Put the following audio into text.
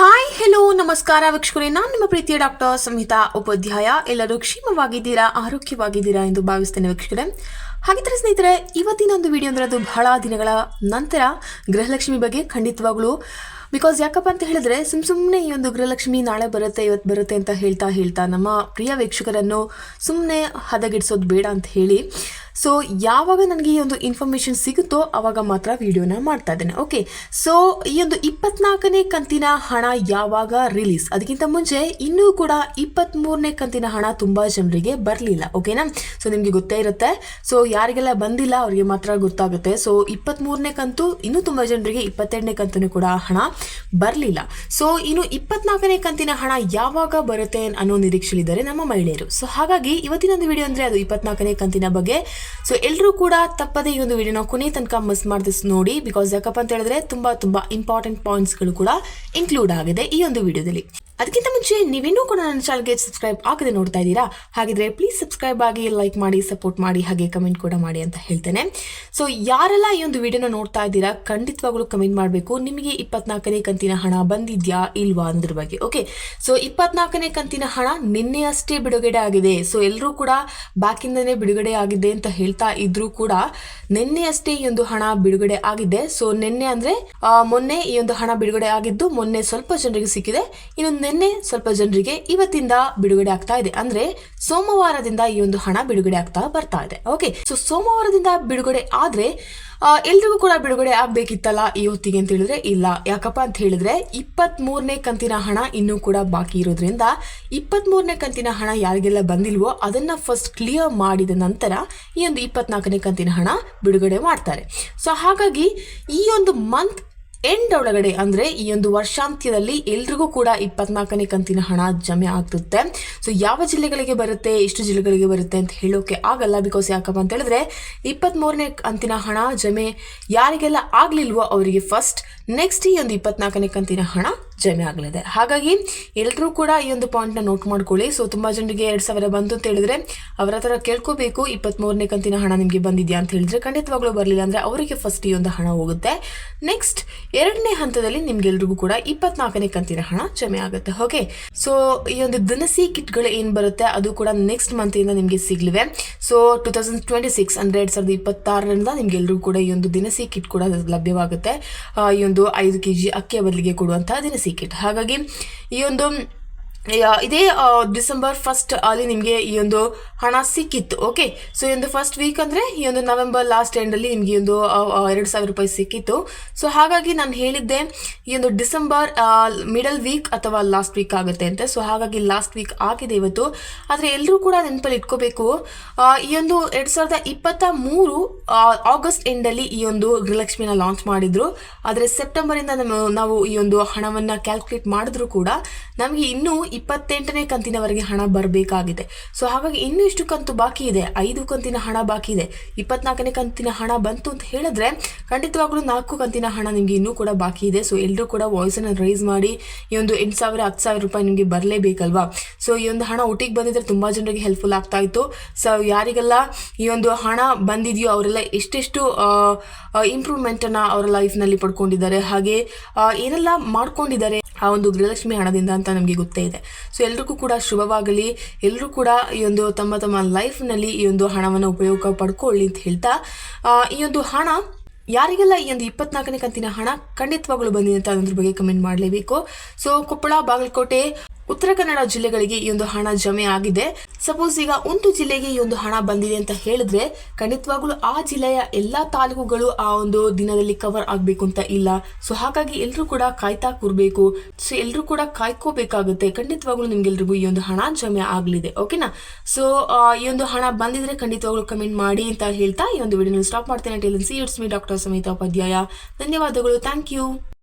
Hi hello ನಮಸ್ಕಾರ ವೀಕ್ಷಕರೇ. ನಾನು ನಿಮ್ಮ ಪ್ರೀತಿಯ ಡಾಕ್ಟರ್ ಸಂಹಿತಾ ಉಪಾಧ್ಯಾಯ. ಎಲ್ಲರೂ ಕ್ಷೇಮವಾಗಿದ್ದೀರಾ, ಆರೋಗ್ಯವಾಗಿದ್ದೀರಾ ಎಂದು ಭಾವಿಸ್ತೇನೆ ವೀಕ್ಷಕರೇ. ಹಾಗಿದ್ರೆ ಸ್ನೇಹಿತರೆ, ಇವತ್ತಿನ ಒಂದು ವಿಡಿಯೋ ಅಂದರೆ ಅದು ಬಹಳ ದಿನಗಳ ನಂತರ ಗೃಹಲಕ್ಷ್ಮಿ ಬಗ್ಗೆ ಖಂಡಿತವಾಗ್ಲೂ. ಬಿಕಾಸ್ ಯಾಕಪ್ಪ ಅಂತ ಹೇಳಿದ್ರೆ, ಸುಮ್ ಸುಮ್ಮನೆ ಈ ಒಂದು ಗೃಹಲಕ್ಷ್ಮಿ ನಾಳೆ ಬರುತ್ತೆ ಇವತ್ತು ಬರುತ್ತೆ ಅಂತ ಹೇಳ್ತಾ ಹೇಳ್ತಾ ನಮ್ಮ ಪ್ರಿಯ ವೀಕ್ಷಕರನ್ನು ಸುಮ್ಮನೆ ಹದಗೆಡಿಸೋದು ಬೇಡ ಅಂತ ಹೇಳಿ ಸೊ ಯಾವಾಗ ನನಗೆ ಈ ಒಂದು ಇನ್ಫಾರ್ಮೇಷನ್ ಸಿಗುತ್ತೋ ಆವಾಗ ಮಾತ್ರ ವಿಡಿಯೋನ ಮಾಡ್ತಾ ಇದ್ದೇನೆ. ಓಕೆ ಸೊ ಈ ಒಂದು ಇಪ್ಪತ್ನಾಲ್ಕನೇ ಕಂತಿನ ಹಣ ಯಾವಾಗ ರಿಲೀಸ್ ಅದಕ್ಕಿಂತ ಮುಂಚೆ ಇನ್ನೂ ಕೂಡ ಇಪ್ಪತ್ತ್ಮೂರನೇ ಕಂತಿನ ಹಣ ತುಂಬ ಜನರಿಗೆ ಬರಲಿಲ್ಲ. ಓಕೆನಾ ಸೊ ನಿಮಗೆ ಗೊತ್ತೇ ಇರುತ್ತೆ. ಸೊ ಯಾರಿಗೆಲ್ಲ ಬಂದಿಲ್ಲ ಅವರಿಗೆ ಮಾತ್ರ ಗೊತ್ತಾಗುತ್ತೆ. ಸೊ ಇಪ್ಪತ್ತ್ಮೂರನೇ ಕಂತು ಇನ್ನೂ ತುಂಬ ಜನರಿಗೆ ಇಪ್ಪತ್ತೆರಡನೇ ಕಂತನೂ ಕೂಡ ಹಣ ಬರಲಿಲ್ಲ. ಸೊ ಇನ್ನು ಇಪ್ಪತ್ನಾಲ್ಕನೇ ಕಂತಿನ ಹಣ ಯಾವಾಗ ಬರುತ್ತೆ ಅನ್ನೋ ನಿರೀಕ್ಷೆಲಿದ್ದಾರೆ ನಮ್ಮ ಮಹಿಳೆಯರು. ಸೊ ಹಾಗಾಗಿ ಇವತ್ತಿನ ಒಂದು ವಿಡಿಯೋ ಅಂದರೆ ಅದು ಇಪ್ಪತ್ನಾಲ್ಕನೇ ಕಂತಿನ ಬಗ್ಗೆ ಸೊ ಎಲ್ಲರೂ ಕೂಡ ತಪ್ಪದೇ ಈ ಒಂದು ವಿಡಿಯೋನ ಕೊನೆ ತನಕ ಮಿಸ್ ಮಾಡಿದ ನೋಡಿ ಬಿಕಾಸ್ ಯಾಕಪ್ಪ ಅಂತ ಹೇಳಿದ್ರೆ ತುಂಬ ತುಂಬ ಇಂಪಾರ್ಟೆಂಟ್ ಪಾಯಿಂಟ್ಸ್ಗಳು ಕೂಡ ಇನ್ಕ್ಲೂಡ್ ಆಗಿದೆ ಈ ಒಂದು ವಿಡಿಯೋದಲ್ಲಿ ಅದಕ್ಕಿಂತ ಮುಂಚೆ ನೀವಿನ್ನೂ ಕೂಡ ನನ್ನ ಚಾನಲ್ಗೆ ಸಬ್ಸ್ಕ್ರೈಬ್ ಆಗದೆ ನೋಡ್ತಾ ಇದ್ದೀರಾ? ಹಾಗಿದ್ರೆ ಪ್ಲೀಸ್ ಸಬ್ಸ್ಕ್ರೈಬ್ ಆಗಿ ಲೈಕ್ ಮಾಡಿ ಸಪೋರ್ಟ್ ಮಾಡಿ, ಹಾಗೆ ಕಮೆಂಟ್ ಕೂಡ ಮಾಡಿ ಅಂತ ಹೇಳ್ತೇನೆ. ಸೊ ಯಾರೆಲ್ಲ ಈ ಒಂದು ವಿಡಿಯೋನ ನೋಡ್ತಾ ಇದ್ದೀರಾ, ಖಂಡಿತವಾಗ್ಲೂ ಕಮೆಂಟ್ ಮಾಡಬೇಕು. ನಿಮಗೆ ಇಪ್ಪತ್ನಾಲ್ಕನೇ ಕಂತಿನ ಹಣ ಬಂದಿದ್ಯಾ, ಇಲ್ವಾ ಅಂದ್ರ ಬಗ್ಗೆ ಓಕೆ ಸೊ ಇಪ್ಪತ್ನಾಲ್ಕನೇ ಕಂತಿನ ಹಣ ನಿನ್ನೆ ಅಷ್ಟೇ ಬಿಡುಗಡೆ ಆಗಿದೆ. ಸೊ ಎಲ್ಲರೂ ಕೂಡ ಬ್ಯಾಕಿಂದನೇ ಬಿಡುಗಡೆ ಆಗಿದೆ ಅಂತ ಹೇಳ್ತಾ ಇದ್ರು ಕೂಡ ನಿನ್ನೆ ಅಷ್ಟೇ ಈ ಒಂದು ಹಣ ಬಿಡುಗಡೆ ಆಗಿದೆ. ಸೊ ನಿನ್ನೆ ಅಂದ್ರೆ ಮೊನ್ನೆ ಈ ಒಂದು ಹಣ ಬಿಡುಗಡೆ ಆಗಿದ್ದು, ಮೊನ್ನೆ ಸ್ವಲ್ಪ ಜನರಿಗೆ ಸಿಕ್ಕಿದೆ. ಇನ್ನು ನಿನ್ನೆ ಸ್ವಲ್ಪ ಜನರಿಗೆ ಇವತ್ತಿಂದ ಬಿಡುಗಡೆ ಆಗ್ತಾ ಇದೆ. ಅಂದ್ರೆ ಸೋಮವಾರದಿಂದ ಈ ಒಂದು ಹಣ ಬಿಡುಗಡೆ ಆಗ್ತಾ ಬರ್ತಾ ಇದೆ. ಓಕೆ ಸೊ ಸೋಮವಾರದಿಂದ ಬಿಡುಗಡೆ ಆದ್ರೆ ಎಲ್ರಿಗೂ ಕೂಡ ಬಿಡುಗಡೆ ಆಗ್ಬೇಕಿತ್ತಲ್ಲ ಈ ಹೊತ್ತಿಗೆ ಅಂತ ಹೇಳಿದ್ರೆ ಇಲ್ಲ. ಯಾಕಪ್ಪ ಅಂತ ಹೇಳಿದ್ರೆ ಇಪ್ಪತ್ತ್ ಕಂತಿನ ಹಣ ಇನ್ನೂ ಕೂಡ ಬಾಕಿ ಇರೋದ್ರಿಂದ ಇಪ್ಪತ್ತ್ ಮೂರನೇ ಕಂತಿನ ಹಣ ಯಾರಿಗೆಲ್ಲ ಬಂದಿಲ್ವೋ ಅದನ್ನ ಫಸ್ಟ್ ಕ್ಲಿಯರ್ ಮಾಡಿದ ನಂತರ ಈ ಒಂದು ಇಪ್ಪತ್ನಾಲ್ಕನೇ ಕಂತಿನ ಹಣ ಬಿಡುಗಡೆ ಮಾಡ್ತಾರೆ. ಸೊ ಹಾಗಾಗಿ ಈ ಒಂದು ಮಂತ್ ಎಂಡ್ ಒಳಗಡೆ ಅಂದ್ರೆ ಈ ಒಂದು ವರ್ಷಾಂತ್ಯದಲ್ಲಿ ಎಲ್ರಿಗೂ ಕೂಡ ಇಪ್ಪತ್ನಾಲ್ಕನೇ ಕಂತಿನ ಹಣ ಜಮೆ ಆಗ್ತುತ್ತೆ. ಸೊ ಯಾವ ಜಿಲ್ಲೆಗಳಿಗೆ ಬರುತ್ತೆ ಎಷ್ಟು ಜಿಲ್ಲೆಗಳಿಗೆ ಬರುತ್ತೆ ಅಂತ ಹೇಳೋಕೆ ಆಗಲ್ಲ ಬಿಕಾಸ್ ಯಾಕಪ್ಪ ಅಂತ ಹೇಳಿದ್ರೆ ಇಪ್ಪತ್ತ್ಮೂರನೇ ಕಂತಿನ ಹಣ ಜಮೆ ಯಾರಿಗೆಲ್ಲ ಆಗ್ಲಿಲ್ವೋ ಅವರಿಗೆ ಫಸ್ಟ್ ನೆಕ್ಸ್ಟ್ ಈ ಒಂದು ಇಪ್ಪತ್ನಾಲ್ಕನೇ ಕಂತಿನ ಹಣ ಜಮೆ ಆಗಲಿದೆ. ಹಾಗಾಗಿ ಎಲ್ಲರೂ ಕೂಡ ಈ ಒಂದು ಪಾಯಿಂಟ್ನ ನೋಟ್ ಮಾಡ್ಕೊಳ್ಳಿ. ಸೊ ತುಂಬ ಜನರಿಗೆ ಎರಡು ಸಾವಿರ ಬಂತು ಅಂತ ಹೇಳಿದ್ರೆ ಅವರ ಹತ್ರ ಕೇಳ್ಕೋಬೇಕು ಇಪ್ಪತ್ತ್ಮೂರನೇ ಕಂತಿನ ಹಣ ನಿಮಗೆ ಬಂದಿದೆಯಾ ಅಂತ ಹೇಳಿದ್ರೆ ಖಂಡಿತವಾಗ್ಲೂ ಬರಲಿಲ್ಲ ಅಂದರೆ ಅವರಿಗೆ ಫಸ್ಟ್ ಈ ಒಂದು ಹಣ ಹೋಗುತ್ತೆ. ನೆಕ್ಸ್ಟ್ ಎರಡನೇ ಹಂತದಲ್ಲಿ ನಿಮಗೆಲ್ರಿಗೂ ಕೂಡ ಇಪ್ಪತ್ನಾಲ್ಕನೇ ಕಂತಿನ ಹಣ ಜಮೆ ಆಗುತ್ತೆ. ಓಕೆ ಸೊ ಈ ಒಂದು ದಿನಸಿ ಕಿಟ್ಗಳು ಏನು ಬರುತ್ತೆ? ಅದು ಕೂಡ ನೆಕ್ಸ್ಟ್ ಮಂತಿಂದ ನಿಮಗೆ ಸಿಗ್ಲಿವೆ. So two thousand twenty six ಅಂದರೆ ಎರಡು ಸಾವಿರದ ಇಪ್ಪತ್ತಾರರಿಂದ ನಿಮಗೆಲ್ಲರಿಗೂ ಕೂಡ ಈ ಒಂದು ದಿನಸಿ ಕಿಟ್ ಕೂಡ ಲಭ್ಯವಾಗುತ್ತೆ. ಈ ಒಂದು ಐದು ಕೆ ಜಿ ಅಕ್ಕಿಯ ಬದಲಿಗೆ ಕೊಡುವಂತಹ ದಿನಸಿ ಕಿಟ್ ಹಾಗಾಗಿ ಈ ಒಂದು ಇದೇ ಡಿಸೆಂಬರ್ ಫಸ್ಟ್ ಅಲ್ಲಿ ನಿಮಗೆ ಈ ಒಂದು ಹಣ ಸಿಕ್ಕಿತ್ತು ಓಕೆ ಸೊ ಈ ಒಂದು ಫಸ್ಟ್ ವೀಕ್ ಅಂದರೆ ಈ ಒಂದು ನವೆಂಬರ್ ಲಾಸ್ಟ್ ಎಂಡಲ್ಲಿ ನಿಮಗೆ ಒಂದು ಎರಡು ಸಾವಿರ ರೂಪಾಯಿ ಸಿಕ್ಕಿತ್ತು. ಸೊ ಹಾಗಾಗಿ ನಾನು ಹೇಳಿದ್ದೆ, ಈ ಒಂದು ಡಿಸೆಂಬರ್ ಮಿಡಲ್ ವೀಕ್ ಅಥವಾ ಲಾಸ್ಟ್ ವೀಕ್ ಆಗುತ್ತೆ ಅಂತ. ಸೊ ಹಾಗಾಗಿ ಲಾಸ್ಟ್ ವೀಕ್ ಆಗಿದೆ ಇವತ್ತು. ಆದರೆ ಎಲ್ಲರೂ ಕೂಡ ನೆನಪಲ್ಲಿ ಇಟ್ಕೋಬೇಕು ಈ ಒಂದು ಎರಡು ಸಾವಿರದ ಇಪ್ಪತ್ತ ಮೂರು ಆಗಸ್ಟ್ ಎಂಡಲ್ಲಿ ಈ ಒಂದು ಗೃಹಲಕ್ಷ್ಮಿನ ಲಾಂಚ್ ಮಾಡಿದ್ರು. ಆದರೆ ಸೆಪ್ಟೆಂಬರಿಂದ ನಾವು ಈ ಒಂದು ಹಣವನ್ನು ಕ್ಯಾಲ್ಕುಲೇಟ್ ಮಾಡಿದ್ರು ಕೂಡ ನಮಗೆ ಇನ್ನೂ ಇಪ್ಪತ್ತೆಂಟನೇ ಕಂತಿನವರೆಗೆ ಹಣ ಬರಬೇಕಾಗಿದೆ. ಸೊ, ಹಾಗಾಗಿ ಇನ್ನೂ ಇಷ್ಟು ಕಂತು ಬಾಕಿ ಇದೆ. ಐದು ಕಂತಿನ ಹಣ ಬಾಕಿ ಇದೆ. ಇಪ್ಪತ್ನಾಲ್ಕನೇ ಕಂತಿನ ಹಣ ಬಂತು ಅಂತ ಹೇಳಿದ್ರೆ ಖಂಡಿತವಾಗ್ಲೂ ನಾಲ್ಕು ಕಂತಿನ ಹಣ ನಿಮಗೆ ಇನ್ನೂ ಕೂಡ ಬಾಕಿ ಇದೆ. ಸೊ ಎಲ್ಲರೂ ಕೂಡ ವಾಯ್ಸನ್ನು ರೈಸ್ ಮಾಡಿ ಈ ಒಂದು ಎಂಟು ಸಾವಿರ, ಹತ್ತು ಸಾವಿರ ರೂಪಾಯಿ ನಿಮಗೆ ಬರಲೇಬೇಕಲ್ವಾ? ಸೊ, ಈ ಒಂದು ಹಣ ಒಟ್ಟಿಗೆ ಬಂದಿದ್ರೆ ತುಂಬ ಜನರಿಗೆ ಹೆಲ್ಪ್ಫುಲ್ ಆಗ್ತಾ ಇತ್ತು. ಸೊ, ಯಾರಿಗೆಲ್ಲ ಈ ಒಂದು ಹಣ ಬಂದಿದೆಯೋ ಅವರೆಲ್ಲ ಎಷ್ಟೆಷ್ಟು ಇಂಪ್ರೂವ್ಮೆಂಟನ್ನು ಅವರ ಲೈಫ್ನಲ್ಲಿ ಪಡ್ಕೊಂಡಿದ್ದಾರೆ, ಹಾಗೆ ಏನೆಲ್ಲ ಮಾಡ್ಕೊಂಡಿದ್ದಾರೆ ಆ ಒಂದು ಗೃಹಲಕ್ಷ್ಮಿ ಹಣದಿಂದ ಅಂತ ನಮಗೆ ಗೊತ್ತೇ ಇದೆ. ಸೊ ಎಲ್ರಿಗೂ ಕೂಡ ಶುಭವಾಗಲಿ. ಎಲ್ಲರೂ ಕೂಡ ಈ ಒಂದು ತಮ್ಮ ತಮ್ಮ ಲೈಫ್ನಲ್ಲಿ ಈ ಒಂದು ಹಣವನ್ನು ಉಪಯೋಗ ಪಡ್ಕೊಳ್ಳಿ ಅಂತ ಹೇಳ್ತಾ ಈ ಒಂದು ಹಣ, ಯಾರಿಗೆಲ್ಲ ಈ ಒಂದು ಇಪ್ಪತ್ನಾಲ್ಕನೇ ಕಂತಿನ ಹಣ ಖಂಡಿತವಾಗಲು ಬಂದಿದೆ ಅಂತ ಅದ್ರ ಬಗ್ಗೆ ಕಮೆಂಟ್ ಮಾಡಲೇಬೇಕು. ಸೊ ಕೊಪ್ಪಳ, ಬಾಗಲಕೋಟೆ ಉತ್ತರ ಕನ್ನಡ ಜಿಲ್ಲೆಗಳಿಗೆ ಈ ಒಂದು ಹಣ ಜಮೆ ಆಗಿದೆ. ಸಪೋಸ್ ಈಗ ಒಂದು ಜಿಲ್ಲೆಗೆ ಈ ಒಂದು ಹಣ ಬಂದಿದೆ ಅಂತ ಹೇಳಿದ್ರೆ ಖಂಡಿತವಾಗ್ಲೂ ಆ ಜಿಲ್ಲೆಯ ಎಲ್ಲಾ ತಾಲೂಕುಗಳು ಆ ಒಂದು ದಿನದಲ್ಲಿ ಕವರ್ ಆಗ್ಬೇಕು ಅಂತ ಇಲ್ಲ. ಸೊ ಹಾಗಾಗಿ ಎಲ್ಲರೂ ಕೂಡ ಕಾಯ್ತಾ ಕೂರ್ಬೇಕು. ಸೊ ಎಲ್ಲರೂ ಕೂಡ ಕಾಯ್ಕೋಬೇಕಾಗುತ್ತೆ. ಖಂಡಿತವಾಗ್ಲೂ ನಿಮ್ಗೆಲ್ರಿಗೂ ಈ ಒಂದು ಹಣ ಜಮೆ ಆಗಲಿದೆ. ಓಕೆನಾ ಸೊ ಈ ಒಂದು ಹಣ ಬಂದಿದ್ರೆ ಖಂಡಿತವಾಗ್ಲೂ ಕಮೆಂಟ್ ಮಾಡಿ ಅಂತ ಹೇಳ್ತಾ ಈ ಒಂದು ವಿಡಿಯೋನ ಸ್ಟಾಪ್ ಮಾಡ್ತೇನೆ. So it's me doctor Samita Upadhyaya ಧನ್ಯವಾದಗಳು. Thank you